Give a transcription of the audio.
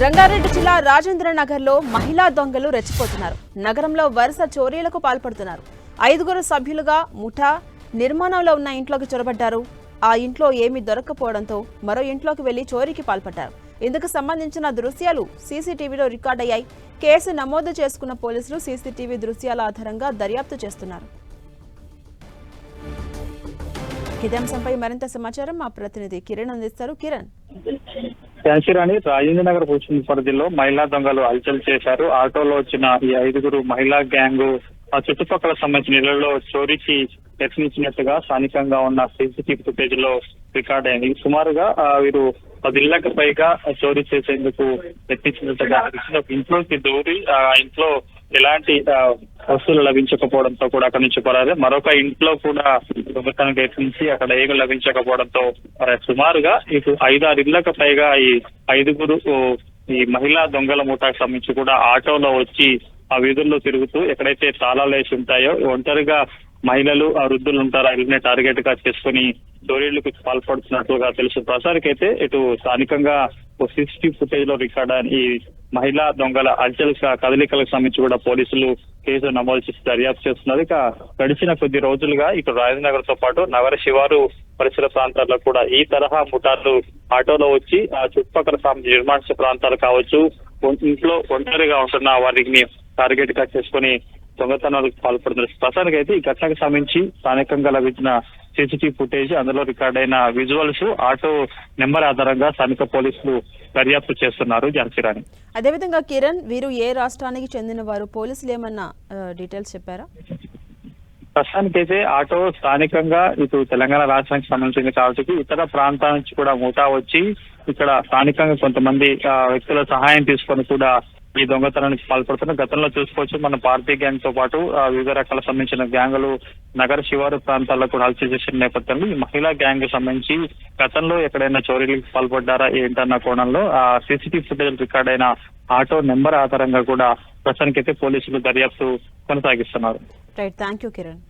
రంగారెడ్డి జిల్లా రాజేంద్ర నగర్లో మహిళా దొంగలు రెచ్చిపోతున్నారు. నగరంలో వరుస చోరీలకు పాల్పడుతున్నారు. ఐదుగురు సభ్యులుగా ముఠా నిర్మాణంలో ఉన్న ఇంట్లోకి చొరబడ్డారు. ఆ ఇంట్లో ఏమీ దొరక్కపోవడంతో మరో ఇంట్లోకి వెళ్ళి చోరీకి పాల్పడ్డారు. ఇందుకు సంబంధించిన దృశ్యాలు సీసీటీవీలో రికార్డయ్యాయి కేసు నమోదు చేసుకున్న పోలీసులు సీసీటీవీ దృశ్యాల ఆధారంగా దర్యాప్తు చేస్తున్నారు. ఇదే అంశంపై మరింత సమాచారం మా ప్రతినిధి కిరణ్ అందిస్తారు. కిరణ్. శాంతిరాణి రాజేంద్ర నగర్ పోలీసు పరిధిలో మహిళా దొంగలు హల్చల్ చేశారు. ఆటోలో వచ్చిన ఈ ఐదుగురు మహిళా గ్యాంగ్ ఆ చుట్టుపక్కల సంబంధించిన ఇళ్ళలో చోరీకి యత్నించినట్టుగా స్థానికంగా ఉన్న సీసీటీవీ ఫుటేజ్లో రికార్డ్ అయింది. సుమారుగా వీరు పది ఇళ్ళకు పైగా చోరీ చేసేందుకు యత్నించినట్టుగా ఇంట్లోకి దూరి ఆ ఇంట్లో ఎలాంటి వస్తువులు లభించకపోవడంతో కూడా అక్కడి నుంచి పరారు మరొక ఇంట్లో కూడా దొంగతనం యత్నించి అక్కడ ఏమి లభించకపోవడంతో మరి సుమారుగా ఇటు ఐదారు ఇళ్ళకు పైగా ఈ ఐదుగురు ఓ, ఈ మహిళా దొంగల ముఠాకు సంబంధించి కూడా ఆటోలో వచ్చి ఆ వీధుల్లో తిరుగుతూ ఎక్కడైతే తాళాలు వేసి ఉంటాయో ఒంటరిగా మహిళలు ఆ వృద్ధులు ఉంటారు. వీళ్ళని టార్గెట్గా చేసుకుని దోరీళ్ళకు పాల్పడుతున్నట్లుగా తెలుసు. ప్రసారికైతే ఇటు స్థానికంగా సిక్స్టీ ఫుటేజ్లో రికార్డ్ అయిన ఈ మహిళా దొంగల అల్చల్ కదలికలకు సంబంధించి కూడా పోలీసులు కేసు నమోదు చేసి దర్యాప్తు చేస్తున్నారు. ఇక గడిచిన కొద్ది రోజులుగా ఇక్కడ రాజనగర్తో పాటు నగర శివారు పరిసర ప్రాంతాల్లో కూడా ఈ తరహా ముఠాలు ఆటోలో వచ్చి ఆ చుట్టుపక్కల సాం- నిర్మాణ ప్రాంతాలు కావచ్చు ఇంట్లో ఒంటరిగా ఉంటున్న వారిని టార్గెట్గా చేసుకుని దొంగతనాలకు పాల్పడుతున్నారు. ప్రస్తుతానికి అయితే ఈ ఘటనకు సంబంధించి స్థానికంగా లభించిన సీసీటీవీ ఫుటేజ్ అందులో రికార్డ్ అయిన విజువల్స్ ఆటో నెంబర్ ఆధారంగా స్థానిక పోలీసులు దర్యాప్తు చేస్తున్నారు ఝాన్సీరాణి అదేవిధంగా కిరణ్ వీరు ఏ రాష్ట్రానికి చెందిన వారు పోలీసులు ఏమన్నా డీటెయిల్స్ చెప్పారా? ప్రస్తుతానికైతే ఆటో స్థానికంగా ఇటు తెలంగాణ రాష్ట్రానికి సంబంధించింది కాబట్టి ఇతర ప్రాంతాల నుంచి కూడా ముఠా వచ్చి ఇక్కడ స్థానికంగా కొంతమంది వ్యక్తుల సహాయం తీసుకొని కూడా ఈ దొంగతనానికి పాల్పడుతున్న గతంలో చూసుకోవచ్చు. మన పార్టీ గ్యాంగ్తో పాటు వివిధ రకాల సంబంధించిన గ్యాంగులు నగర శివారు ప్రాంతాల్లో కూడా హల్చల్ చేసిన నేపథ్యంలో ఈ మహిళా గ్యాంగ్ సంబంధించి గతంలో ఎక్కడైనా చోరీలకు పాల్పడ్డారా ఏంటన్న కోణంలో ఆ సీసీటీవీ ఫుటేజ్ రికార్డ్ అయిన ఆటో నెంబర్ ఆధారంగా కూడా ప్రస్తుతానికైతే పోలీసులు దర్యాప్తు కొనసాగిస్తున్నారు. Right thank you Kiran